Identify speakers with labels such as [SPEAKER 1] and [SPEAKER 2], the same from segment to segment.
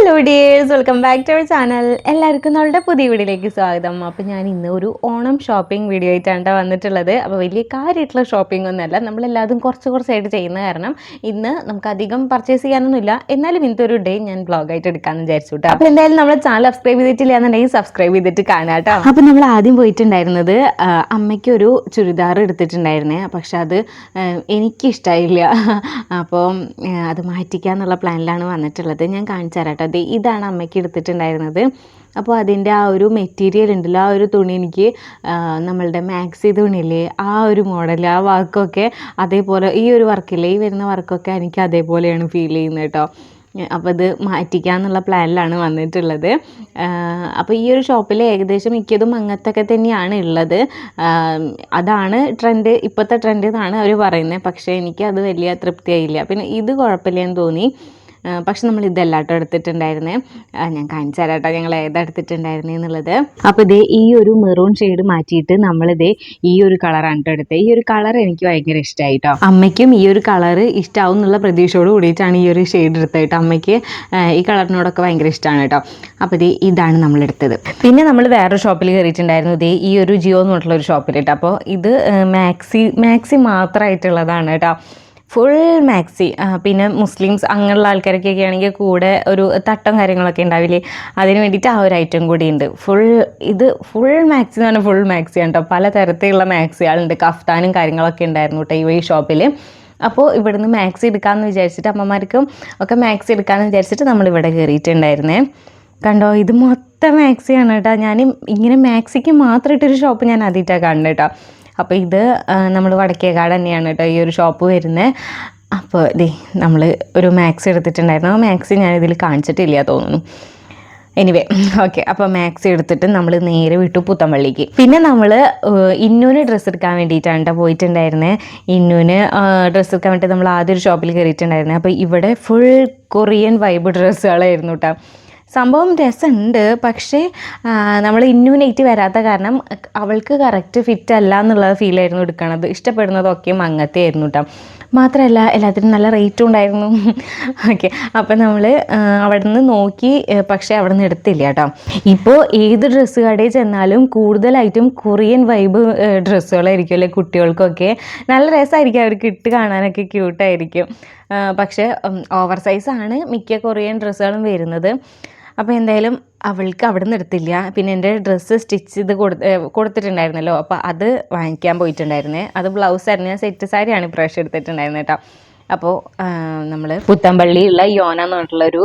[SPEAKER 1] Hello dears welcome back to our channel എല്ലാവർക്കും നമ്മളുടെ പുതിയ വീഡിയോയിലേക്ക് സ്വാഗതം. അപ്പോൾ ഞാൻ ഇന്ന് ഒരു ഓണം ഷോപ്പിംഗ് വീഡിയോ ആയിട്ടാണ് വന്നിട്ടുള്ളത്. അപ്പോൾ വലിയ കാര്യമായിട്ടുള്ള ഷോപ്പിംഗ് ഒന്നുമല്ല. നമ്മളെല്ലാതും കുറച്ച് കുറച്ചായിട്ട് ചെയ്യുന്ന കാരണം ഇന്ന് നമുക്ക് അധികം പർച്ചേസ് ചെയ്യാനൊന്നുമില്ല. എന്നാലും ഇന്നത്തെ ഒരു ഡേ ഞാൻ ബ്ലോഗായിട്ട് എടുക്കാമെന്ന് വിചാരിച്ചു കേട്ടോ അപ്പോൾ എന്തായാലും നമ്മൾ ചാനൽ സബ്സ്ക്രൈബ് ചെയ്തിട്ടില്ല എന്നുണ്ടെങ്കിൽ സബ്സ്ക്രൈബ് ചെയ്തിട്ട് കാണാം കേട്ടോ അപ്പോൾ നമ്മൾ ആദ്യം പോയിട്ടുണ്ടായിരുന്നത് അമ്മയ്ക്ക് ഒരു ചുരിദാർ എടുത്തിട്ടുണ്ടായിരുന്നേ. പക്ഷെ അത് എനിക്കിഷ്ടമായില്ല അപ്പോൾ അത് മാറ്റിക്കാന്നുള്ള പ്ലാനിലാണ് വന്നിട്ടുള്ളത്. ഞാൻ കാണിച്ചു ദേ ഇതാണ് അമ്മയ്ക്ക് എടുത്തിട്ടുണ്ടായിരുന്നത്. അപ്പോൾ അതിന്റെ ആ ഒരു മെറ്റീരിയൽ ഉണ്ടല്ലോ ആ ഒരു തുണി എനിക്ക് നമ്മളുടെ മാക്സി തുണിയില്ലേ ആ ഒരു മോഡൽ ആ വർക്കൊക്കെ അതേപോലെ ഈ ഒരു വർക്കില്ലേ ഈ വരുന്ന വർക്കൊക്കെ എനിക്ക് അതേപോലെയാണ് ഫീൽ ചെയ്യുന്നത് കേട്ടോ. അപ്പോൾ ഇത് മാറ്റിക്കാന്നുള്ള പ്ലാനിലാണ് വന്നിട്ടുള്ളത്. അപ്പോൾ ഈ ഒരു ഷോപ്പിൽ ഏകദേശം മിക്കതും അങ്ങനത്തൊക്കെ തന്നെയാണ് ഉള്ളത്. അതാണ് ട്രെൻഡ് ഇപ്പോഴത്തെ ട്രെൻഡ് എന്നാണ് അവർ പറയുന്നത്. പക്ഷേ എനിക്ക് അത് വലിയ തൃപ്തിയായില്ല. പിന്നെ ഇത് കുഴപ്പമില്ലെന്ന് തോന്നി. പക്ഷെ നമ്മൾ ഇതല്ല എടുത്തിട്ടുണ്ടായിരുന്നേ. ഞാൻ കാണിച്ചു തരാം കേട്ടോ ഞങ്ങൾ ഏതാ എടുത്തിട്ടുണ്ടായിരുന്നേ എന്നുള്ളത്. അപ്പോൾ ഇതേ ഈ ഒരു മെറൂൺ ഷെയ്ഡ് മാറ്റിയിട്ട് നമ്മളിതേ ഈ ഒരു കളറാണ് കേട്ടോ എടുത്തത് ഈ ഒരു കളർ എനിക്ക് ഭയങ്കര ഇഷ്ടമായി കേട്ടോ അമ്മയ്ക്കും ഈ ഒരു കളർ ഇഷ്ടമാവും എന്നുള്ള പ്രതീക്ഷയോട് കൂടിയിട്ടാണ് ഈ ഒരു ഷെയ്ഡ് എടുത്തത് കേട്ടോ. അമ്മയ്ക്ക് ഈ കളറിനോടൊക്കെ ഭയങ്കര ഇഷ്ടമാണ് കേട്ടോ. അപ്പോൾ ഇതേ ഇതാണ് നമ്മൾ എടുത്തത്. പിന്നെ നമ്മൾ വേറൊരു ഷോപ്പിൽ കയറിയിട്ടുണ്ടായിരുന്നു. ഇതേ ഈ ഒരു ജിയോ എന്ന് പറഞ്ഞിട്ടുള്ള ഒരു ഷോപ്പിൽ കേട്ടോ. അപ്പോൾ ഇത് മാക്സി മാക്സി മാത്രമായിട്ടുള്ളതാണ് കേട്ടോ. ഫുൾ മാക്സി പിന്നെ മുസ്ലിംസ് അങ്ങനെയുള്ള ആൾക്കാരൊക്കെ ആണെങ്കിൽ കൂടെ ഒരു തട്ടം കാര്യങ്ങളൊക്കെ ഉണ്ടാവില്ലേ? അതിന് വേണ്ടിയിട്ട് ആ ഒരു ഐറ്റം കൂടി ഉണ്ട്. ഫുൾ ഇത് ഫുൾ മാക്സി എന്ന് പറഞ്ഞാൽ ഫുൾ മാക്സി കേട്ടോ പല തരത്തിലുള്ള മാക്സികളുണ്ട് കഫ്താനും കാര്യങ്ങളൊക്കെ ഉണ്ടായിരുന്നു കേട്ടോ ഈ ഷോപ്പിൽ അപ്പോൾ ഇവിടുന്ന് മാക്സി എടുക്കാമെന്ന് വിചാരിച്ചിട്ട് അമ്മമാർക്കും ഒക്കെ മാക്സി എടുക്കാമെന്ന് വിചാരിച്ചിട്ട് നമ്മൾ ഇവിടെ കയറിയിട്ടുണ്ടായിരുന്നേ കണ്ടോ? ഇത് മൊത്തം മാക്സിയാണ് കേട്ടോ ഞാൻ ഇങ്ങനെ മാക്സിക്ക് മാത്രം ഇട്ടൊരു ഷോപ്പ് ഞാൻ ആദ്യമായിട്ടാണ് കണ്ടു കേട്ടോ അപ്പോൾ ഇത് നമ്മൾ വടക്കേക്കാട് തന്നെയാണ് കേട്ടോ ഈ ഒരു ഷോപ്പ് വരുന്നത് അപ്പോൾ ദേ നമ്മൾ ഒരു മാക്സ് എടുത്തിട്ടുണ്ടായിരുന്നു. ആ മാക്സ് ഞാൻ ഇതിൽ കാണിച്ചിട്ടില്ല തോന്നുന്നു. എനിവേ ഓക്കെ അപ്പോൾ മാക്സ് എടുത്തിട്ട് നമ്മൾ നേരെ വിട്ടു പുത്തമ്പള്ളിക്ക്. പിന്നെ നമ്മൾ ഇന്നൂന് ഡ്രസ്സ് എടുക്കാൻ വേണ്ടിയിട്ടാണ് കേട്ടോ പോയിട്ടുണ്ടായിരുന്നത് ഇന്നൂന് ഡ്രസ്സ് എടുക്കാൻ വേണ്ടി നമ്മൾ ആദ്യം ഒരു ഷോപ്പിൽ കയറിയിട്ടുണ്ടായിരുന്നത് അപ്പോൾ ഇവിടെ ഫുൾ കൊറിയൻ വൈബ് ഡ്രസ്സുകളായിരുന്നു കേട്ടോ സംഭവം രസമുണ്ട് പക്ഷേ നമ്മൾ ഇന്നൂനേറ്റ് വരാത്ത കാരണം അവൾക്ക് കറക്റ്റ് ഫിറ്റ് അല്ല ഫീൽ ആയിരുന്നു എടുക്കണത്. ഇഷ്ടപ്പെടുന്നതൊക്കെയും അങ്ങനത്തെ ആയിരുന്നു കേട്ടോ മാത്രമല്ല എല്ലാത്തിനും നല്ല റേറ്റും ഉണ്ടായിരുന്നു. ഓക്കെ അപ്പം നമ്മൾ അവിടെ നിന്ന് നോക്കി പക്ഷേ അവിടെ നിന്ന് എടുത്തില്ല കേട്ടോ ഇപ്പോൾ ഏത് ഡ്രസ്സ് കടയിൽ ചെന്നാലും കൂടുതലായിട്ടും കൊറിയൻ വൈബ് ഡ്രസ്സുകളായിരിക്കും അല്ലേ കുട്ടികൾക്കൊക്കെ. നല്ല രസമായിരിക്കും അവർക്ക് ഇട്ട് കാണാനൊക്കെ ക്യൂട്ടായിരിക്കും പക്ഷേ ഓവർ സൈസാണ് മിക്ക കൊറിയൻ ഡ്രസ്സുകളും വരുന്നത്. അപ്പോൾ എന്തായാലും അവൾക്ക് അവിടെ നിന്ന് എടുത്തില്ല. പിന്നെ എന്റെ ഡ്രസ്സ് സ്റ്റിച്ച് ചെയ്ത് കൊടുത്ത് കൊടുത്തിട്ടുണ്ടായിരുന്നല്ലോ. അപ്പോൾ അത് വാങ്ങിക്കാൻ പോയിട്ടുണ്ടായിരുന്നേ. അത് ബ്ലൗസ് ആയിരുന്നു. ഞാൻ സെറ്റ് സാരിയാണ് ഇപ്രാവശ്യം എടുത്തിട്ടുണ്ടായിരുന്നത് കേട്ടോ അപ്പോൾ നമ്മൾ പുത്തമ്പള്ളിയുള്ള യോന എന്ന് പറഞ്ഞിട്ടുള്ളൊരു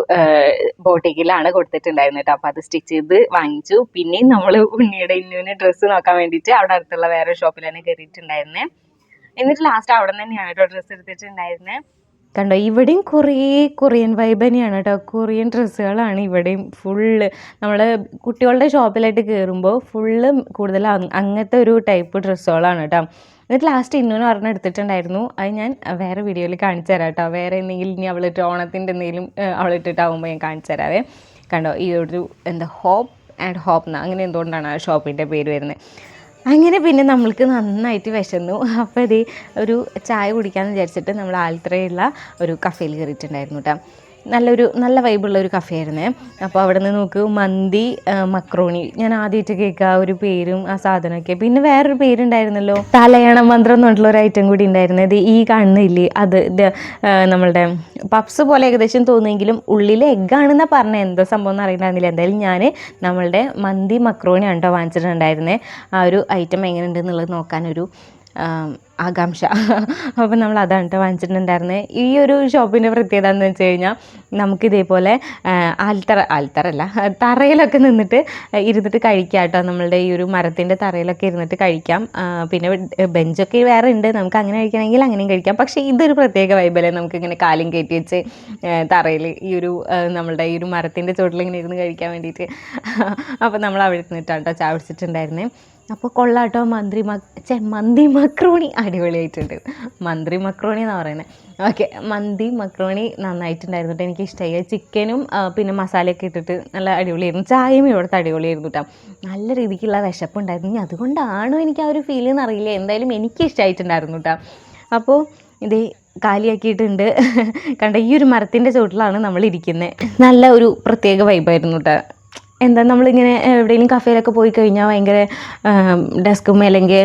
[SPEAKER 1] ബോട്ടിക്കിലാണ് കൊടുത്തിട്ടുണ്ടായിരുന്നത് കേട്ടോ അപ്പോൾ അത് സ്റ്റിച്ച് ചെയ്ത് വാങ്ങിച്ചു. പിന്നെയും നമ്മൾ ഉണ്ണിയുടെ ഇന്നുവിന് ഡ്രസ്സ് നോക്കാൻ വേണ്ടിയിട്ട് അവിടെ അടുത്തുള്ള വേറെ ഷോപ്പിൽ തന്നെ കയറിയിട്ടുണ്ടായിരുന്നേ എന്നിട്ട് ലാസ്റ്റ് അവിടെ തന്നെയാണ് കേട്ടോ ഡ്രസ്സ് എടുത്തിട്ടുണ്ടായിരുന്നത് കണ്ടോ ഇവിടെയും കുറേ കൊറിയൻ വൈബ് തന്നെയാണ് കേട്ടോ കൊറിയൻ ഡ്രസ്സുകളാണ് ഇവിടെയും ഫുള്ള് നമ്മൾ കുട്ടികളുടെ ഷോപ്പിലായിട്ട് കയറുമ്പോൾ ഫുള്ള് കൂടുതൽ അങ്- അങ്ങനത്തെ ഒരു ടൈപ്പ് ഡ്രസ്സുകളാണ് കേട്ടോ എന്നിട്ട് ലാസ്റ്റ് ഇന്നൂന്ന് പറഞ്ഞ് എടുത്തിട്ടുണ്ടായിരുന്നു. അത് ഞാൻ വേറെ വീഡിയോയിൽ കാണിച്ചു തരാം കേട്ടോ വേറെ എന്തെങ്കിലും ഇനി അവളിട്ട് ഓണത്തിന്റെ എന്തെങ്കിലും അവളിട്ടിട്ടാവുമ്പോൾ ഞാൻ കാണിച്ചു തരാവേ. കണ്ടോ ഈ ഒരു എന്താ ഹോപ്പ് ആൻഡ് ഹോപ്പ് എന്നാണ് അങ്ങനെ എന്തുകൊണ്ടാണ് ആ ഷോപ്പിന്റെ പേര് വരുന്നത് അങ്ങനെ പിന്നെ നമ്മൾക്ക് നന്നായിട്ട് വിശന്നു. അപ്പോൾ ഇത് ഒരു ചായ കുടിക്കാമെന്ന് വിചാരിച്ചിട്ട് നമ്മൾ ആൽത്രയുള്ള ഒരു കഫേയിൽ കയറിയിട്ടുണ്ടായിരുന്നു കേട്ടോ നല്ലൊരു നല്ല വൈബുള്ള ഒരു കഫേ ആയിരുന്നേ. അപ്പോൾ അവിടെ നിന്ന് നോക്ക് മന്തി മക്രോണി. ഞാൻ ആദ്യമായിട്ട് കേൾക്കുക ആ ഒരു പേരും ആ സാധനമൊക്കെ. പിന്നെ വേറൊരു പേരുണ്ടായിരുന്നല്ലോ. തലയണ മന്ത്രം എന്ന് പറഞ്ഞിട്ടുള്ള ഒരു ഐറ്റം കൂടി ഉണ്ടായിരുന്നത് ഈ കാണുന്നില്ലേ അത് നമ്മളുടെ പപ്സ് പോലെ ഏകദേശം തോന്നുമെങ്കിലും ഉള്ളിൽ എഗ്ഗാണെന്നാണ് പറഞ്ഞത് എന്തോ സംഭവം എന്ന് അറിയണ്ടായിരുന്നില്ല. എന്തായാലും ഞാൻ നമ്മളുടെ മന്തി മക്രോണി ആണ് കേട്ടോ വാങ്ങിച്ചിട്ടുണ്ടായിരുന്നത് ആ ഒരു ഐറ്റം എങ്ങനെയുണ്ടെന്നുള്ളത് നോക്കാനൊരു ആകാംക്ഷ. അപ്പോൾ നമ്മൾ അതാണ് കേട്ടോ വാങ്ങിച്ചിട്ടുണ്ടായിരുന്നത് ഈ ഒരു ഷോപ്പിന്റെ പ്രത്യേകത എന്ന് വെച്ച് കഴിഞ്ഞാൽ നമുക്ക് ഇതേപോലെ ആൽത്തറ ആൽത്തറല്ല തറയിലൊക്കെ നിന്നിട്ട് ഇരുന്നിട്ട് കഴിക്കാം കേട്ടോ. നമ്മളുടെ ഈ ഒരു മരത്തിന്റെ തറയിലൊക്കെ ഇരുന്നിട്ട് കഴിക്കാം. പിന്നെ ബെഞ്ചൊക്കെ വേറെ ഉണ്ട്. നമുക്ക് അങ്ങനെ കഴിക്കണമെങ്കിൽ അങ്ങനെയും കഴിക്കാം. പക്ഷേ ഇതൊരു പ്രത്യേക വൈബല്ലേ നമുക്ക് ഇങ്ങനെ കാലും കയറ്റി വെച്ച് തറയിൽ ഈ ഒരു നമ്മളുടെ ഈ ഒരു മരത്തിന്റെ ചുവട്ടിൽ ഇങ്ങനെ ഇരുന്ന് കഴിക്കാൻ വേണ്ടിയിട്ട്. അപ്പോൾ നമ്മൾ അവിടെ നിന്നിട്ടാണ് കേട്ടോ ചായ കുടിച്ചിട്ടുണ്ടായിരുന്നത് അപ്പോൾ കൊള്ളാട്ടോ മന്ത്രി ചെ മന്തി മക്രോണി അടിപൊളിയായിട്ടുണ്ട്. മന്ത്രി മക്രോണി എന്നാണ് പറയുന്നത് ഓക്കെ മന്തി മക്രോണി നന്നായിട്ടുണ്ടായിരുന്നു എനിക്ക് ഇഷ്ടമായി ചിക്കനും പിന്നെ മസാലയൊക്കെ ഇട്ടിട്ട് നല്ല അടിപൊളിയായിരുന്നു. ചായയും ഇവിടുത്തെ അടിപൊളിയായിരുന്നു കേട്ടോ നല്ല രീതിക്കുള്ള വിശപ്പുണ്ടായിരുന്നു. ഇനി അതുകൊണ്ടാണോ എനിക്ക് ആ ഒരു ഫീൽ എന്നറിയില്ല എന്തായാലും എനിക്ക് ഇഷ്ടമായിട്ടുണ്ടായിരുന്നു കേട്ടോ അപ്പോൾ ഇത് കാലിയാക്കിയിട്ടുണ്ട്. കണ്ട ഈ ഒരു മരത്തിന്റെ ചുവട്ടിലാണ് നമ്മൾ ഇരിക്കുന്നത് നല്ല ഒരു പ്രത്യേക വൈബായിരുന്നു കേട്ടോ എന്താ നമ്മളിങ്ങനെ എവിടെയെങ്കിലും കഫേയിലൊക്കെ പോയി കഴിഞ്ഞാൽ ഭയങ്കര ഡെസ്കും അല്ലെങ്കിൽ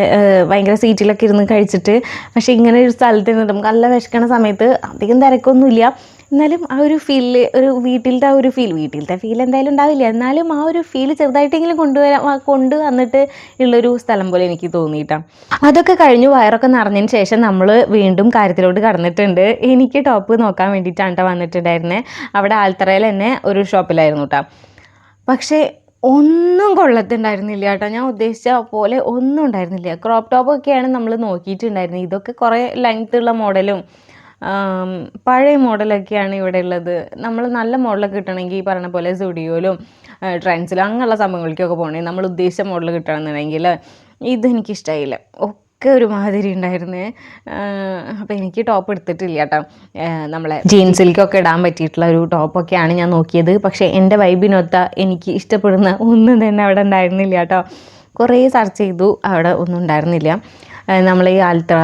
[SPEAKER 1] ഭയങ്കര സീറ്റിലൊക്കെ ഇരുന്ന് കഴിച്ചിട്ട് പക്ഷേ ഇങ്ങനെ ഒരു സ്ഥലത്ത് ഇരുന്നിട്ട് നമുക്ക് നല്ല വിശക്കണ സമയത്ത് അധികം തിരക്കൊന്നുമില്ല. എന്നാലും ആ ഒരു ഫീൽ ഒരു വീട്ടിലത്തെ ആ ഒരു ഫീൽ വീട്ടിലത്തെ ഫീൽ എന്തായാലും ഉണ്ടാവില്ല. എന്നാലും ആ ഒരു ഫീൽ ചെറുതായിട്ടെങ്കിലും കൊണ്ടുവരാൻ കൊണ്ട് വന്നിട്ട് ഉള്ളൊരു സ്ഥലം പോലെ എനിക്ക് തോന്നിയിട്ടാണ് അതൊക്കെ കഴിഞ്ഞ് വയറൊക്കെ നിറഞ്ഞതിന് ശേഷം നമ്മൾ വീണ്ടും കാര്യത്തിലോട്ട് കടന്നിട്ടുണ്ട്. എനിക്ക് ടോപ്പ് നോക്കാൻ വേണ്ടിയിട്ടാണ് വന്നിട്ടുണ്ടായിരുന്നത് അവിടെ ആൽത്തറയിൽ തന്നെ ഒരു ഷോപ്പിലായിരുന്നു കേട്ടോ പക്ഷേ ഒന്നും കൊള്ളത്തുണ്ടായിരുന്നില്ല കേട്ടോ. ഞാൻ ഉദ്ദേശിച്ച പോലെ ഒന്നും ഉണ്ടായിരുന്നില്ല. ക്രോപ്പ് ടോപ്പൊക്കെയാണ് നമ്മൾ നോക്കിയിട്ടുണ്ടായിരുന്നത്. ഇതൊക്കെ കുറേ ലെങ്ത് ഉള്ള മോഡലും പഴയ മോഡലൊക്കെയാണ് ഇവിടെ ഉള്ളത്. നമ്മൾ നല്ല മോഡലൊക്കെ കിട്ടണമെങ്കിൽ ഈ പറഞ്ഞ പോലെ സ്റ്റുഡിയോയിലും ട്രെൻഡ്സിലും അങ്ങനെയുള്ള സംഭവങ്ങളിലേക്കൊക്കെ പോകണമെങ്കിൽ നമ്മൾ ഉദ്ദേശിച്ച മോഡൽ കിട്ടണമെന്നുണ്ടെങ്കിൽ ഇതെനിക്കിഷ്ടമായില്ല ഒക്കെ ഒരുമാതിരി ഉണ്ടായിരുന്നേ അപ്പോൾ എനിക്ക് ടോപ്പ് എടുത്തിട്ടില്ല കേട്ടോ. നമ്മളെ ജീൻസിലേക്കൊക്കെ ഇടാൻ പറ്റിയിട്ടുള്ള ഒരു ടോപ്പൊക്കെയാണ് ഞാൻ നോക്കിയത്. പക്ഷേ എന്റെ വൈബിനൊത്ത എനിക്ക് ഇഷ്ടപ്പെടുന്ന ഒന്നും തന്നെ അവിടെ ഉണ്ടായിരുന്നില്ല കേട്ടോ. കുറേ സെർച്ച് ചെയ്തു. അവിടെ ഒന്നും ഉണ്ടായിരുന്നില്ല. നമ്മൾ ഈ ആൽത്ര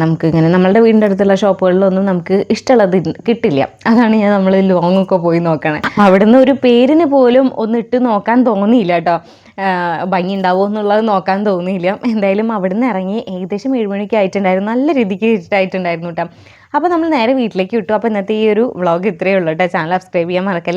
[SPEAKER 1] നമുക്ക് ഇങ്ങനെ നമ്മളുടെ വീടിന്റെ അടുത്തുള്ള ഷോപ്പുകളിലൊന്നും നമുക്ക് ഇഷ്ടമുള്ളത് കിട്ടില്ല. അതാണ് ഞാൻ നമ്മൾ ലോങ് ഒക്കെ പോയി നോക്കണേ. അവിടുന്ന് ഒരു പേരിന് പോലും ഒന്ന് ഇട്ട് നോക്കാൻ തോന്നിയില്ല കേട്ടോ. ഭംഗി ഉണ്ടാവുമോ എന്നുള്ളത് നോക്കാൻ തോന്നിയില്ല. എന്തായാലും അവിടുന്ന് ഇറങ്ങി ഏകദേശം ഏഴുമണിക്ക് ആയിട്ടുണ്ടായിരുന്നു. നല്ല രീതിക്ക് ഇഷ്ടമായിട്ടുണ്ടായിരുന്നു കേട്ടോ. അപ്പോൾ നമ്മൾ നേരെ വീട്ടിലേക്ക് വിട്ടു. അപ്പോൾ ഇന്നത്തെ ഈ ഒരു വ്ളോഗ് ഇത്രയേ ഉള്ളൂ കേട്ടോ. ചാനൽ സബ്സ്ക്രൈബ് ചെയ്യാൻ മറക്കല്ലേ?